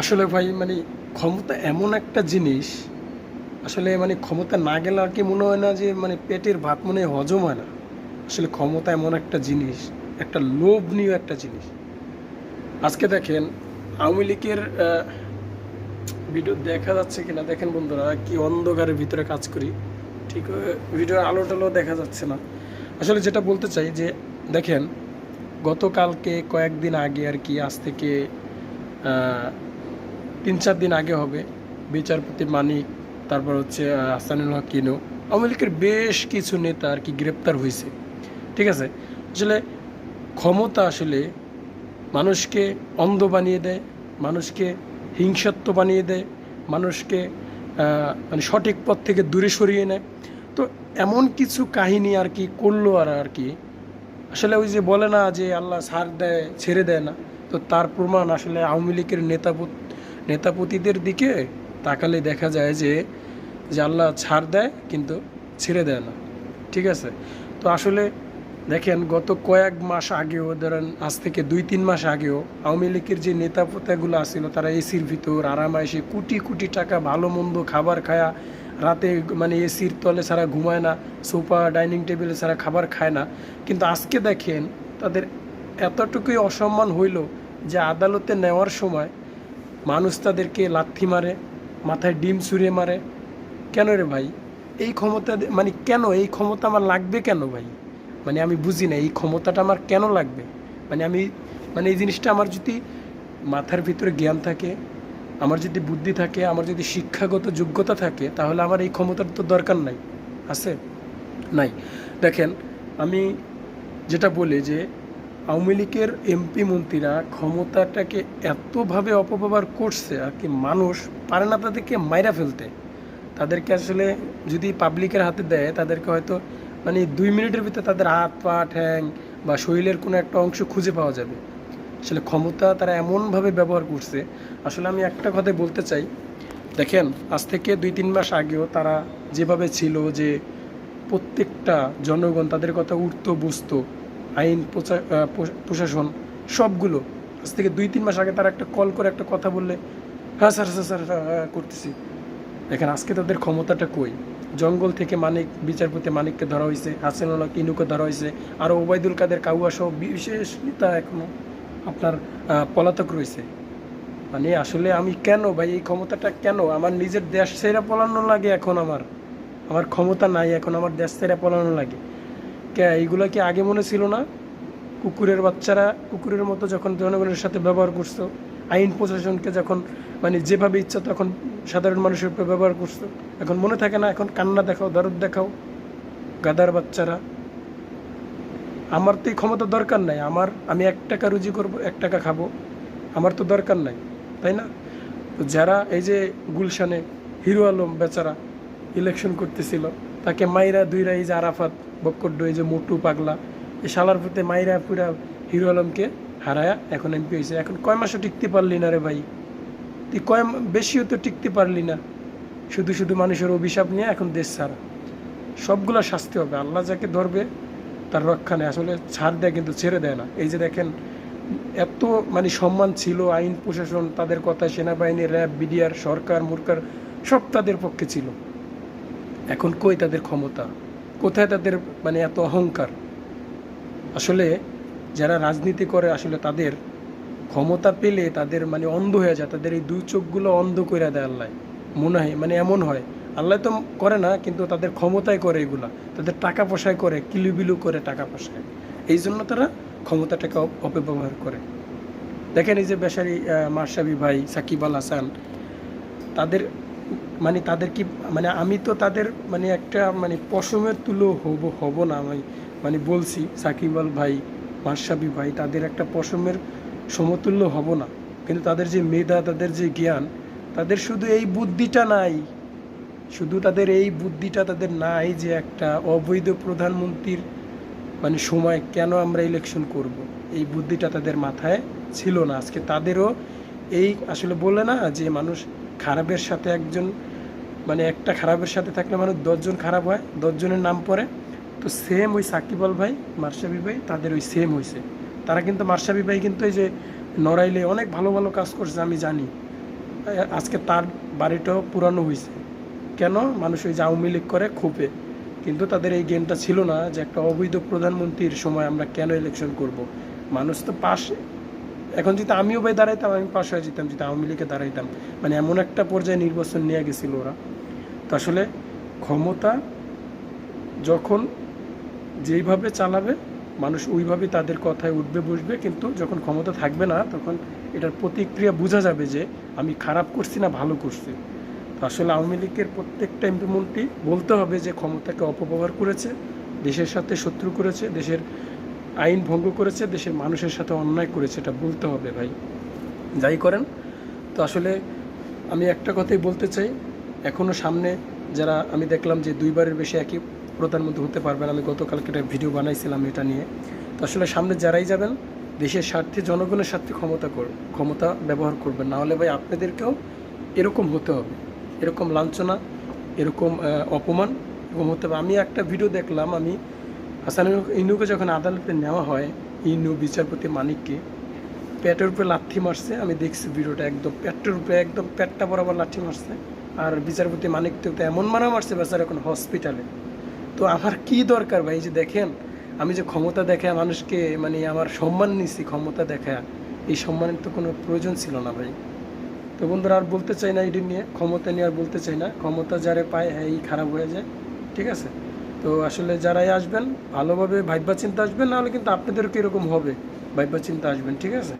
আসলে ভাই মানে ক্ষমতা এমন একটা জিনিস, আসলে মানে ক্ষমতা না গেলে আর কি মনে হয় না যে মানে পেটের ভাত মনে হজম হয় না। আসলে ক্ষমতা এমন একটা জিনিস, একটা লোভনীয় একটা জিনিস। আজকে দেখেন, আওয়ামী লীগের ভিডিও দেখা যাচ্ছে কিনা, দেখেন বন্ধুরা, কি অন্ধকারের ভিতরে কাজ করি। ঠিক ভিডিওর আলো টালো দেখা যাচ্ছে না। আসলে যেটা বলতে চাই যে, দেখেন, গতকালকে কয়েকদিন আগে আর কি, আজ থেকে তিন চার দিন আগে হবে। বিচারপতি মানিক তারপর হচ্ছে আহ, হাসানুল হক কিনো আওয়ামী লীগের বেশ কিছু নেতা আর কি গ্রেপ্তার হয়েছে। ঠিক আছে? আসলে ক্ষমতা আসলে মানুষকে অন্ধ বানিয়ে দেয় মানুষকে হিংসাত্ব বানিয়ে দেয় মানুষকে মানে সঠিক পথ থেকে দূরে সরিয়ে নেয়। তো এমন কিছু কাহিনী আর কি করল আর আর কি আসলে ওই যে বলে না যে আল্লাহ ছাড় দেয় ছেড়ে দেয় না। তো তার প্রমাণ আসলে আওয়ামী লীগের নেতাপত নেতাপতিদের দিকে তাকালে দেখা যায় যে যে আল্লাহ ছাড় দেয় কিন্তু ছেড়ে দেয় না। ঠিক আছে? তো আসলে দেখেন, গত কয়েক মাস আগেও, ধরেন আজ থেকে দুই তিন মাস আগেও আওয়ামী লীগের যে নেতা পোতাগুলো আসছিল তারা এসির ভিতর আরামে এসে কোটি কোটি টাকা ভালো মন্দ খাবার খায়া রাতে মানে এসির তলে ছাড়া ঘুমায় না, সোফা, ডাইনিং টেবিলে ছাড়া খাবার খায় না। কিন্তু আজকে দেখেন, তাদের এতটুকুই অসম্মান হইল যে আদালতে নেওয়ার সময় মানুষ তাদেরকে লাথি মারে, মাথায় ডিম ছুঁড়ে মারে। কেন রে ভাই? এই ক্ষমতা মানে কেন? এই ক্ষমতা আমার লাগবে কেন ভাই? মানে আমি বুঝি না, এই ক্ষমতাটা আমার কেন লাগবে? মানে আমি মানে এই জিনিসটা আমার যদি মাথার ভিতরে জ্ঞান থাকে, আমার যদি বুদ্ধি থাকে, আমার যদি শিক্ষাগত যোগ্যতা থাকে, তাহলে আমার এই ক্ষমতার তো দরকার নাই। আছে? নাই। দেখেন, আমি যেটা বলি যে আওয়ামী লীগের এমপি মন্ত্রীরা ক্ষমতাটাকে এতভাবে অপব্যবহার করছে আর কি মানুষ পারে না তাদেরকে মাইরা ফেলতে। তাদেরকে আসলে যদি পাবলিকের হাতে দেয়, তাদেরকে হয়তো মানে দুই মিনিটের ভিতরে তাদের হাত পা, ঠ্যাং বা শরীরের কোনো একটা অংশ খুঁজে পাওয়া যাবে। আসলে ক্ষমতা তারা এমনভাবে ব্যবহার করছে। আসলে আমি একটা কথাই বলতে চাই। দেখেন, আজ থেকে দুই তিন মাস আগেও তারা যেভাবে ছিল যে প্রত্যেকটা জনগণ তাদের কথা উঠতো, বুঝতো আইন প্রশাসন সবগুলো। আজ থেকে দুই তিন মাস আগে তারা একটা কল করে একটা কথা বললে হ্যাঁ স্যার স্যার স্যার হ্যাঁ, হ্যাঁ, করতেছি। দেখেন আজকে তাদের ক্ষমতাটা কই? জঙ্গল থেকে মানিক বিচারপতি মানিককে ধরা হয়েছে হাসিনুল্লাহ কিনুকে ধরা হয়েছে আর ওবায়দুল কাদের কাউয়া সহ বিশেষ নেতা এখনও আপনার পলাতক রয়েছে মানে আসলে আমি কেন ভাই এই ক্ষমতাটা কেন? আমার নিজের দেশ ছেড়ে পলানো লাগে এখন আমার। আমার ক্ষমতা নাই এখন আমার দেশ ছেড়ে পলানো লাগে। কে, এইগুলো কি আগে মনে ছিল না? কুকুরের বাচ্চারা কুকুরের মতো যখন জনগণের সাথে ব্যবহার করছ আইন প্রশাসনকে যখন মানে যেভাবে ইচ্ছা তখন সাধারণ মানুষের উপরে ব্যবহার করছ এখন মনে থাকে না, এখন কান্না দেখাও, দরদ দেখাও, গাদার বাচ্চারা। আমার তো এই ক্ষমতা দরকার নাই, আমার, আমি এক টাকা রুজি করব, এক টাকা খাব, আমার তো দরকার নাই, তাই না? যারা এই যে গুলশানে হিরো আলম বেচারা ইলেকশন করতেছিল। তাকে মাইরা দুইরা এই যে আরাফাত বক্কড্ড এই যে মোটু পাগলা, এই শালার প্রতি মাইরা পুরা হিরো আলমকে হারায়া এখন এমপি হয়েছে এখন কয় মাসও টিকতে পারলি না রে ভাই? তুই কয় বেশিও তো টিকতে পারলি না। শুধু শুধু মানুষের অভিশাপ নিয়ে এখন দেশ ছাড়া। সবগুলা শাস্তি হবে। আল্লাহ যাকে ধরবে, তার রক্ষা নেই। আসলে ছাড় দেয় কিন্তু ছেড়ে দেয় না। এই যে দেখেন, এত মানে সম্মান ছিল, আইন প্রশাসন, তাদের কথা, সেনাবাহিনী, র্যাব, বিডিআর, সরকার, মুরকার, সব তাদের পক্ষে ছিল। এখন কই তাদের ক্ষমতা? কোথায় তাদের মানে এত অহংকার? আসলে যারা রাজনীতি করে, আসলে তাদের ক্ষমতা পেলে তাদের মানে অন্ধ হয়ে যায়। তাদের এই দুই চোখগুলো অন্ধ করে দেয় আল্লাহ। মনে হয় মানে এমন হয়। আল্লাহ তো করে না, কিন্তু তাদের ক্ষমতায় করে এগুলা। তাদের টাকা পয়সায় করে, কিলুবিলু করে টাকা পয়সায়। এই জন্য তারা ক্ষমতাটাকে অপ- অপব্যবহার করে। দেখেন এই যে বেসারি মার্শাবি ভাই সাকিব আল হাসান, তাদের মানে তাদের কি মানে আমি তো তাদের মানে একটা মানে পশমের তুলো হব হব না, আমি মানে বলছি, সাকিব আল ভাই মার্শাবি ভাই, তাদের একটা পশমের সমতুল্য হব না। কিন্তু তাদের যে মেধা, তাদের যে জ্ঞান, তাদের শুধু এই বুদ্ধিটা নাই। শুধু তাদের এই বুদ্ধিটা তাদের নাই যে একটা অবৈধ প্রধানমন্ত্রীর মানে সময় কেন আমরা ইলেকশন করব। এই বুদ্ধিটা তাদের মাথায় ছিল না। আজকে তাদেরও এই আসলে বলে না যে মানুষ খারাপের সাথে একজন মানে একটা খারাপের সাথে থাকলে মানুষ দশজন খারাপ হয়, দশজনের নাম পড়ে। তো সেম ওই সাকিব আল ভাই মার্শাবি ভাই, তাদের ওই সেম হয়েছে তারা কিন্তু মার্শাবি ভাই কিন্তু এই যে নড়াইলে অনেক ভালো ভালো কাজ করছে, আমি জানি। আজকে তার বাড়িটাও পুরানো হয়েছে কেন? মানুষ ওই যে আওয়ামী লীগ করে খুপে কিন্তু তাদের এই গেমটা ছিল না যে একটা অবৈধ প্রধানমন্ত্রীর সময় আমরা কেন ইলেকশন করব? মানুষ তো পাশে। এখন যদি আমিও ভাই দাঁড়াইতাম, আমি পাশ হয়ে যেতাম, যদি আওয়ামী লীগে দাঁড়াইতাম। মানে এমন একটা পর্যায়ে নির্বাচন নিয়ে গেছিল ওরা। তো আসলে ক্ষমতা যখন যেইভাবে চালাবে, মানুষ ওইভাবেই তাদের কথায় উঠবে, বসবে। কিন্তু যখন ক্ষমতা থাকবে না, তখন এটার প্রতিক্রিয়া বোঝা যাবে যে আমি খারাপ করছি না, ভালো করছি। তো আসলে আওয়ামী লীগের প্রত্যেকটা এমপি মন্ত্রী বলতে হবে যে ক্ষমতাকে অপব্যবহার করেছে, দেশের সাথে শত্রু করেছে, দেশের আইন ভঙ্গ করেছে, দেশের মানুষের সাথে অন্যায় করেছে, এটা বলতে হবে ভাই। যাই করেন, তো আসলে আমি একটা কথাই বলতে চাই এখনও সামনে যারা আমি দেখলাম যে দুইবারের বেশি একই প্রধানমন্ত্রী হতে পারবেন আমি গতকালকে একটা ভিডিও বানাইছিলাম এটা নিয়ে। তো আসলে সামনে যারাই যাবেন, দেশের স্বার্থে, জনগণের স্বার্থে ক্ষমতা কর, ক্ষমতা ব্যবহার করবেন। না হলে ভাই আপনাদেরকেও এরকম হতে হবে। এরকম লাঞ্ছনা, এরকম অপমান এরকম হতে হবে। আমি একটা ভিডিও দেখলাম, আমি হাসান ইনুকে যখন আদালতে নেওয়া হয়, ইনু বিচারপতি মানিককে, পেটের উপরে লাথি মারছে। আমি দেখছি ভিডিওটা একদম পেটের উপরে, একদম পেটটা বরাবর লাথি মারছে। আর বিচারপতি মানিক তো এমন মারা মারছে বেচার এখন হসপিটালে তো আমার কি দরকার ভাই? যে দেখেন, আমি যে ক্ষমতা দেখা মানুষকে মানে আমার সম্মান নিছি ক্ষমতা দেখা এই সম্মানের তো কোনো প্রয়োজন ছিল না ভাই। তো বন্ধুরা, আর বলতে চাই না এটি নিয়ে, ক্ষমতা নিয়ে আর বলতে চাই না। ক্ষমতা যারে পায় হ্যাঁ এই খারাপ হয়ে যায়। ঠিক আছে? তো আসলে যারাই আসবেন, ভালোভাবে ভাববা চিন্তা আসবেন, নাহলে কিন্তু আপনাদেরও কীরকম হবে ভাববা চিন্তা আসবেন, ঠিক আছে?